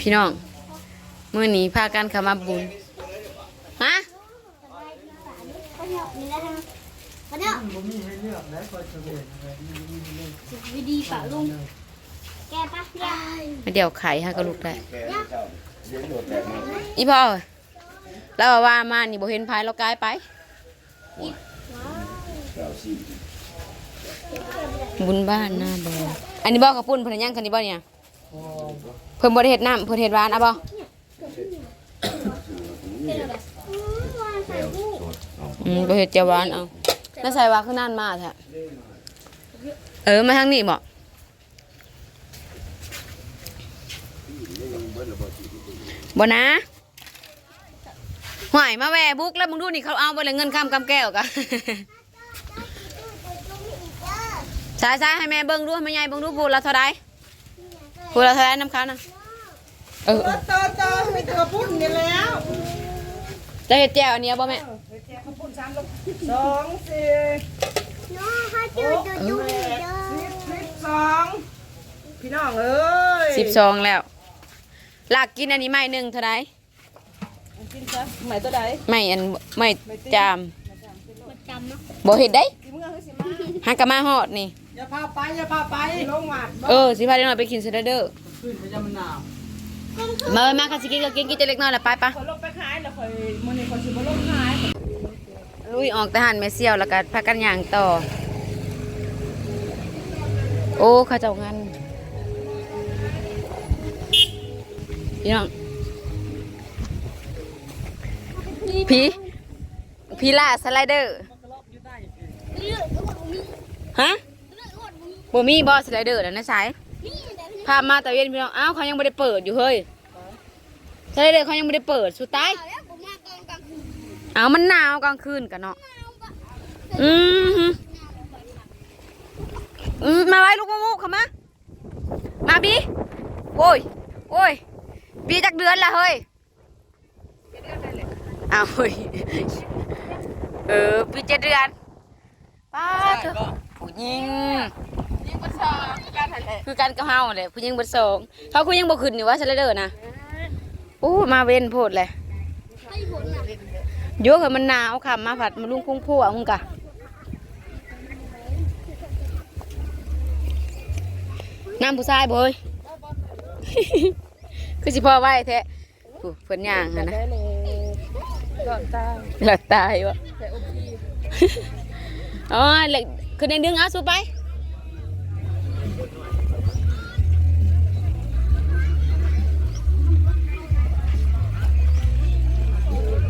พี่น้องมื้อนี้พากันขามาบุญฮะก็เนี่ยนี่นะฮะก็เนี่ยผมมีให้เลือกแล้วก็จะเห็นอะไรมีมีเลือกสิบวิดีปะลุงแกปะยายมาเดี๋ยวไข่ให้ก็ลูกได้แกนี่เจ้าเลี้ยงโดดแตกมาอีพ่อเอ้ยแล้วว่าว่ามานี่บ่เห็นพายเรากายไปบุญบ้านหน้าบ่อันนี้บ่กับปุ้นพิ่นยังคันนี้บ่เนี่ย เพิ่นบ่ได้เฮ็ดน้ำเพิ่นเฮ็ดหวานอะบ่อืมวางใส่ลูกอืมบ่เฮ็ดเจียวหวานเอาแล้วใส่ว่าคือนานมาแท้เออมาทางนี้บ่บ่นะห่วยมาแหวบุกแล้วมึงดูนี่เขาเอาไปเลยเงินคำกำแก้วกะใช่ใช่ให้แม่เบิ่งดูให้แม่ใหญ่เบิ่งดูพูดละเท่าใด พูดละเท่าใดน้ำค้าวนะเออเออต่อต่อไม่เธอพุ่นนี่แล้วจะเฮ็ดแจ่วอันเนี้ยบ่แม่สองสี่น้องเขาจูจูจูเด้อสิบสิบสองพี่น้องเอ้ยสิบสองแล้วลากกินอันนี้ไม่หนึ่งเท่าใดกินซะหมายตัวใดไม่อันไม่จามประจำเนาะบ่เฮ็ดได้กินเมื่อคือสิมาหักกะมาฮอดนี่ อย่าพาไปอย่าพาไปลงหวาดบ่เออสิพาเด็กน้อยไปกินเซเดอร์ขึ้นไปจะมันหนาวมาเอ้ยมาค่ะสิกินก็กินกินแต่เล็กน้อยละไปปะคนลงไปขายแล้วคอยมื้อนี้คนสิบ่ลงขายลุยออกทหารแม่เสี่ยวแล้วก็พากันย่างต่อ โอ้เข้าเจ้างานพี่น้องพี่พี่ล่าสไลเดอร์เลือดก็บอกมีฮะเลือดก็ บอกมีบ่มีบอสไลเดอร์แล้วนะสายนี่แต่พี่พามาแต่เวียนพี่น้องอ้าวเขายังไม่ได้เปิดอยู่เฮ้ยสไลเดอร์เขายังไม่ได้เปิดสุดท้ายเอาแล้วผมมากองกลางคืนอ้าวมันหนาวกลางคืนกันเนาะอืมฮึอืมมาไว้ลูกมะม่วงเข้ามามาบีโอ้ยโอ้ยบีจักเดือนละเฮ้ยอ้าวเฮ้ยเออปีเจ็ดเดือนป้าเถอะ ผู้หญิงยิงบ่ซอกันหั่นแหละคือการกระเฮาเลยผู้หญิงเบดสองเขาคือยังบ่ขึ้นอยู่ว่าสไลเดอร์นะโอ้มาเว้นโพดเลยให้ผลน่ะโยกให้มันหนาวค่ะมาผัดมาลุงพุ่งพัวมึงกะน้ำผู้ชายบ่เฮ้ยคือสิพ่อไว้แท้ผู้เพิ่นย่างหั่นนะได้เลยก่อนตายหลับตายวะแต่โอเคอ๋อเหล็ก คือในดึงเอาสู้ไป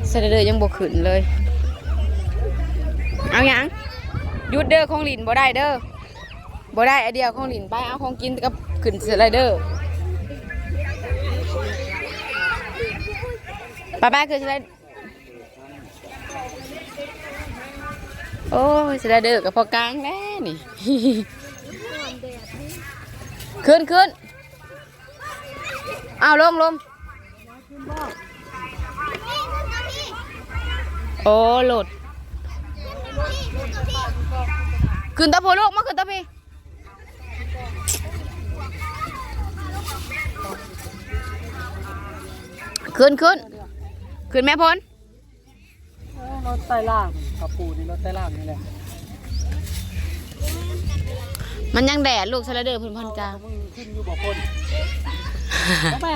เสด็จเลยยังบ่ขึ้นเลย เอาหยังยุดเด้อของหลินบ่ได้เด้อบ่ได้ไอเดียของหลินไปเอาของกินกับขึ้นสไลเดอร์ไปไปคือสไลเดอร์ โอ้ยสไลเดอกับพอกลางแน่นี่ ขึ้นขึ้นเอาลงลงโอ้โหลด ขึ้นตะโพลูกมาขึ้นตะพีขึ้นขึ้นขึ้นแม่พลรถใต้ล่าง ขับปูนี่รถใต้ล่างนี่แหละมันยังแดดลูกสไลเดอร์เพื้นพันกลางมึงขึ้นอยู่บ่คนเอาแม่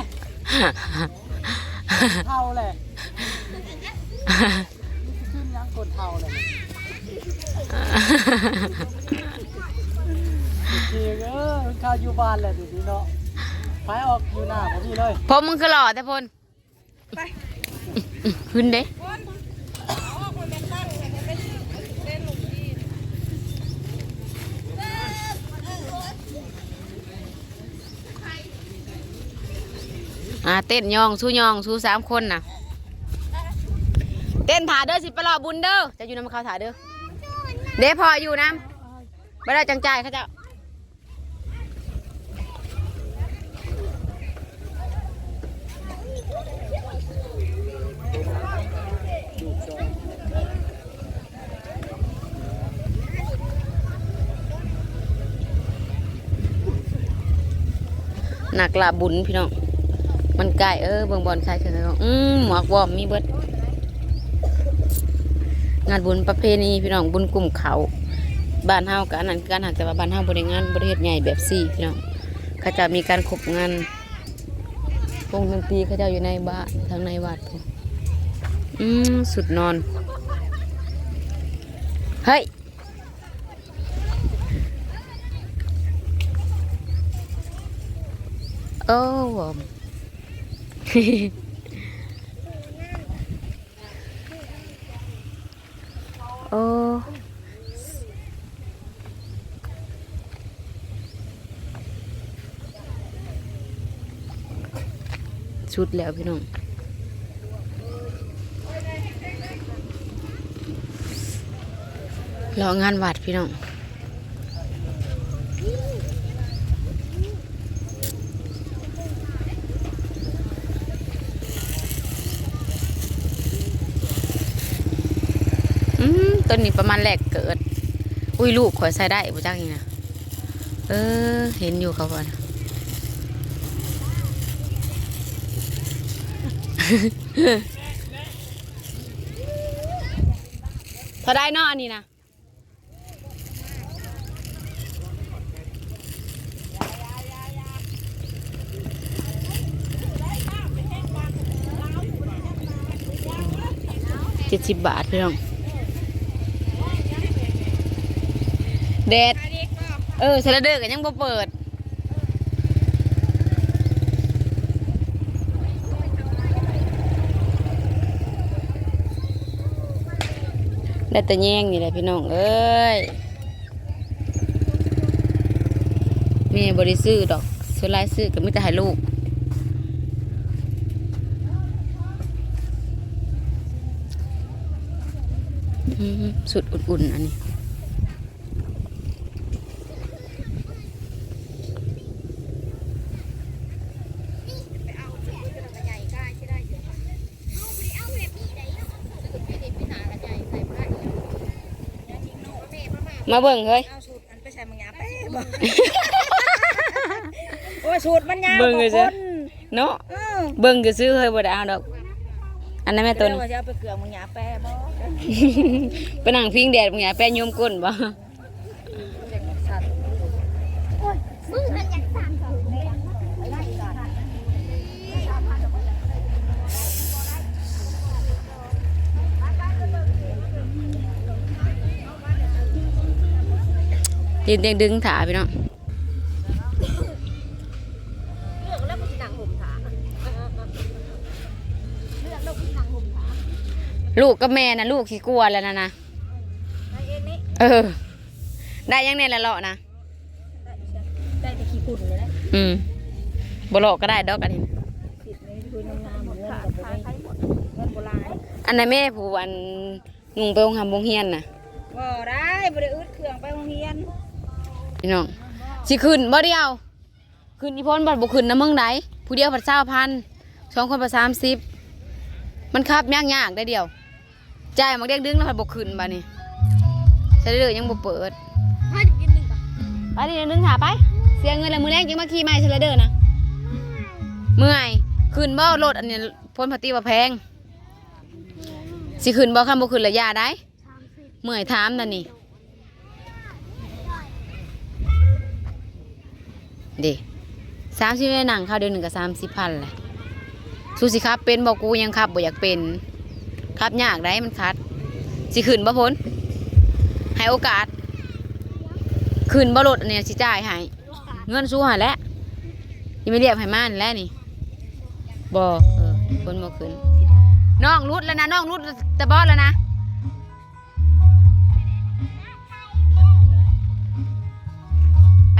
เท่าแหละขึ้นยังกดเท่าเลยจริงเออข้าวอยู่บ้านแหละเดี๋ยวนี้เนาะไปออกอยู่หน้าผมนี่เลย ผมมึงคือหล่อแต่พลขึ้นเด้ อ่าเต้นยองสู้ยองสู้สามคนน่ะ เต้นถาเด้อสิไปรอบุญเด้อจะอยู่น้ำเขาถาเด้อเด้พออยู่น้ำไม่ได้จังใจเขาจะหนักลาบุญพี่น้อง มันไก่เออเบิ่งบอลใครคือเขาอืมหมวกวอมมีเบิดงานบุญประเพณีพี่น้องบุญกลุ่มเขาบ้านเฮากับอันนั้นการหักแต่ว่าบ้านเฮาบริงานบริเฮ็ดใหญ่แบบสี่พี่น้องเขาจะมีการขบงานวงดนตรีเขาจะอยู่ในบ้านทางในวัดพู้นอืมสุดนอนเฮ้ยโอ้วอม โอ้ชุดแล้วพี่น้องรองานวัดพี่น้อง อืมต้นนี้ประมาณแรกเกิด อุ้ยลูกข่อยใส่ได้บ่จักนี่นะเออ เห็นอยู่เขาก่อนเท่าได้นาะอันนี้นะเจ็ดสิบบาทเพี่อง แดด เออเซลเดอร์กันยังบ่เปิด ได้แต่แย่งนี่แหละพี่น้อง เอ้ยแม่บริซื้อดอกส่วนหลายซื้อก็มีแต่ให้ลูก สุดอุ่นๆอันนี้ มาเบิ่งเฮ้ยเอาสูตรอันไปใส่มังยาแป้บ่โอ้ยสูตรมันยาวเบิ่งกเลว่ายคจ้ะนเนาะเออเบิ่งก็ซื้อเฮ้ยบ่ได้เอาดอก อันนั้นแม่ตัตัววนี้นี้ว่าจะเอาไปเกลือมังยาแป้บ่ไปนั่งพิงแดดมึงอย่าแป้โยมก้นบ่ ยืนเตียงดึงถาพี่น้องลูกกับแม่นะลูกขี้กลัวแล้วนะนะเออ ได้ยังเนี่ยละเลาะนะได้แต่ขี้ฝุ่นเลยนะอืมบเลาะก็ได้ดอกอันนี้นะผิดเลยคุยงามๆเหมือนเงินกับบ่ได้เงินโบราณอันนั้นแม่ผู้อันนุ่งไปโรงหำบงเฮียนน่ะบ่ได้บ่ได้อึดเครื่องไปโรงเรียน พี่น้องสิขึ้นบ่เดียวขึ้นอีพ้นบัดบ่ขึ้นนะมึงไหนผู้เดียวบัดเช้าพันสองคนบัดสามสิบมันคับยากยากได้เดียวจ่ายมักเด็กดึงแล้วบัดบ่ขึ้นบัดนี้ใช่เลยยังบ่เปิดถ้าจะกินหนึ่งก่อนไปดิดึงหาไป เสียเงินแล้วมือแรกยังมาขี่ไม่ใช่เด้อนะเมื่อยขึ้นบ่รถอันนี้พ้นพอตีว่าแพงสิขึ้นบ่คำบ่ขึ้นระยะได้เมื่อยถามนั่นนี่ เดิสามสิบหนังข้าวเดือนหนึ่งกับสามสิบพันแหละสู้สิครับเป็นบอกกูยังขับบ่อยากเป็นขับยากได้มันคัด สิขึ้นบ่พ้นให้โอกาสขึ้นบ่รถอันเนี้ยสิจ่ายให้เงินสู้หาแล้วยังไม่เรียกให้มานแล้วนี่บ่เออคนบ่ขึ้นน้องรุดแล้วนะน้องรุดตะบอสแล้วนะ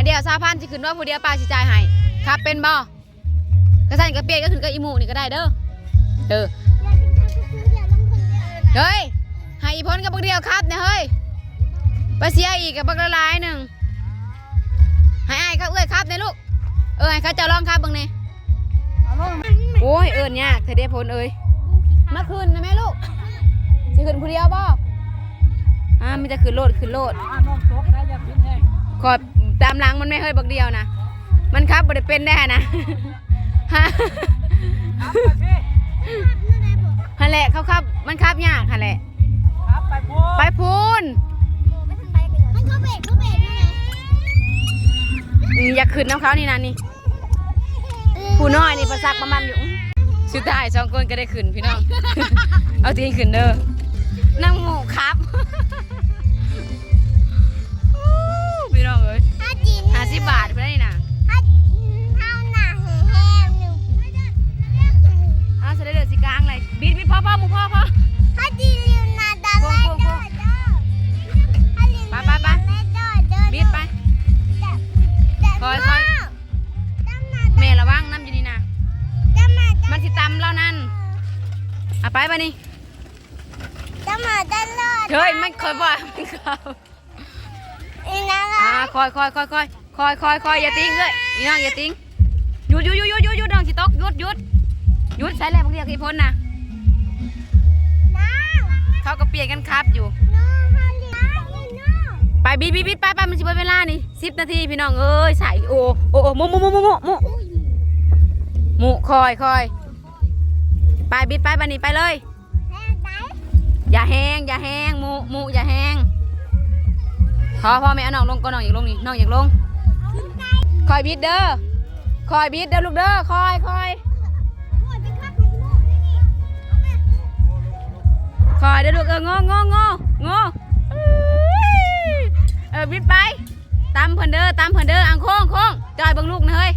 เดียวสาพันสิขึ้นว่าผู้เดียวป้าสิจ่ายให้ครับเป็นบ่กระสันกระเปียกก็ขึ้นกับอีหมูนี่ก็ได้เด้อเด้ออยากกินข้าวก็ซื้อเดี๋ยวน้ำผึ้งเดี๋ยวนะเฮ้ยให้อีพ้นกับบักเดียวครับเนี่ยเฮ้ยไปเสียอีกกับบักละลายหนึ่งให้อ้ายเขาเอ้ยครับเนี่ยลูกเออให้เขาเจะลองครับเบังนี่เอาลงโอ้ยเอิญยากเธอได้พ้นเอ้ยมาคืนนะแม่ลูกสิคืนผู้เดียวบ่อ่ามีแต่คืนโลดคืนโลดอ่าน้องตกได้อย่าขึ้นแห้งขอตามหลังมันไม่เฮ้ยบักเดียวนะมันครับบ่ได้เป็นแน่นะฮะฮันแหละเขาขับ มันขับยากฮันแหละครับไปพูดไปพูนมันก็เบรกก็เบรกนี่ไงอืมอยากขึ้นน้ำเขานี่นะนี่ผู้น้อยนี่ประสักประมันอยู่สุดท้ายสองคนก็ได้ขึ้นพี่น้อง เอาทีขึ้นเด้อนั่งหมูครับ สิบบาทเพื่อนนี่นะอ้าวเสด็จเดือดสิกลางเลยบิดบิดพ่อพ่อหมูพ่อพ่อถ้าจีลินาดาไล่เด้อเด้อถ้าลิวนาดาไล่เด้อเด้อบิดไปคอยคอยแม่ระวังน้ำอยู่นี่นะมามันสิตำเรานั่นเอาไปไปนี่เฮ้ยมันคอยบ่อยมันเขาอีนะอ่า คอยคอยคอยคอยคอยคอยคอยอย่าติ้งเลยอีน้องอย่าติ้งหยุดหยุดหยุดหยุดหยุดหยุดน้องสิตกหยุดหยุดหยุดใส่แล้วบางทีกี่พ้นนะเขาก็เปลี่ยนกันครับอยู่ ไปบิดบิดบิดไปไปมันสิเบิดเวลานี่สิบนาทีพี่น้องเอ้ยใส่โอ้โอ้โอ้หมุหมุหมุหมุหมุหมุมุคอยคอยไปบิดไปบันนี้ไปเลยอย่าแห้งอย่าแห้งหมุหมุอย่าแห้ง พ่อพ่อแม่น้องลงก็น้องอยากลงนี่น้องอยากลงคอยบิดเด้อคอยบิดเด้อลูกเด้อคอยคอยคอยเด้อลูกเอององององอเอ้ยเออบิดไปตามเพิ่นเด้อตามเพิ่นเด้ออังโค้งโค้งจอยเบิ่งลูกนะเฮ้ย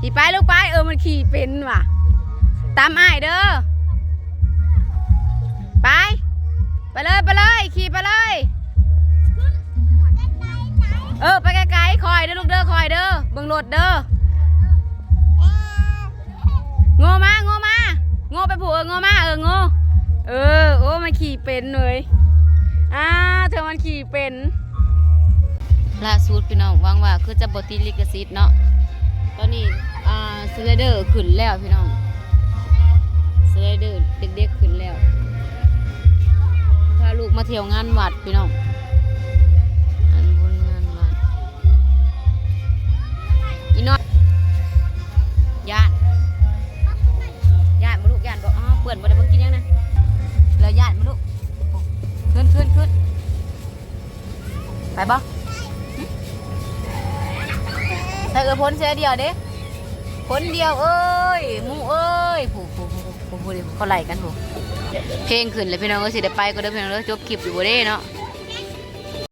ขี่ไปลูกไปเออมันขี่เป็นว่ะตามอ้ายเด้อ ไปเลยไปเลยขี่ไปเลย เออไปไกลๆคอยเด้อลูกเด้อคอยเด้อเบิ่งรถเด้อโง่มาโง่มาโง่ไปผูกเออโง่มาเออโง่เออโอ้มันขี่เป็นเลยอ่าเธอมันขี่เป็นล่าสุดพี่น้องวังว่าคือจะบติดลิขสิทธิ์เนาะตอนนี้อ่าสไลเดอร์ขึ้นแล้วพี่น้องสไลเดอร์เด็กๆขึ้นแล้วาลูกมาเที่ยวงานวัดพี่น้องอันบนงานวัดอีน้อยย่านย่านมาลูกย่านบอกอ๋อเปื่อนบ่ได้เพิ่งกินยังนะแล้วย่านมาลูกขึ้นขึ้นขึ้นไปบ่ใส่เออพ้นเสียเดียวเด้คนเดียวเอ้ยมูเอ้ยผู้ผู้ผู้ผู้ผู้เขาไล่กันผู้ เพลงขึ้นเลยพี่น้องก็สิได้ไปก็ได้อพี่น้องเด้อจบคลิปอยู่บ่เด้เนาะ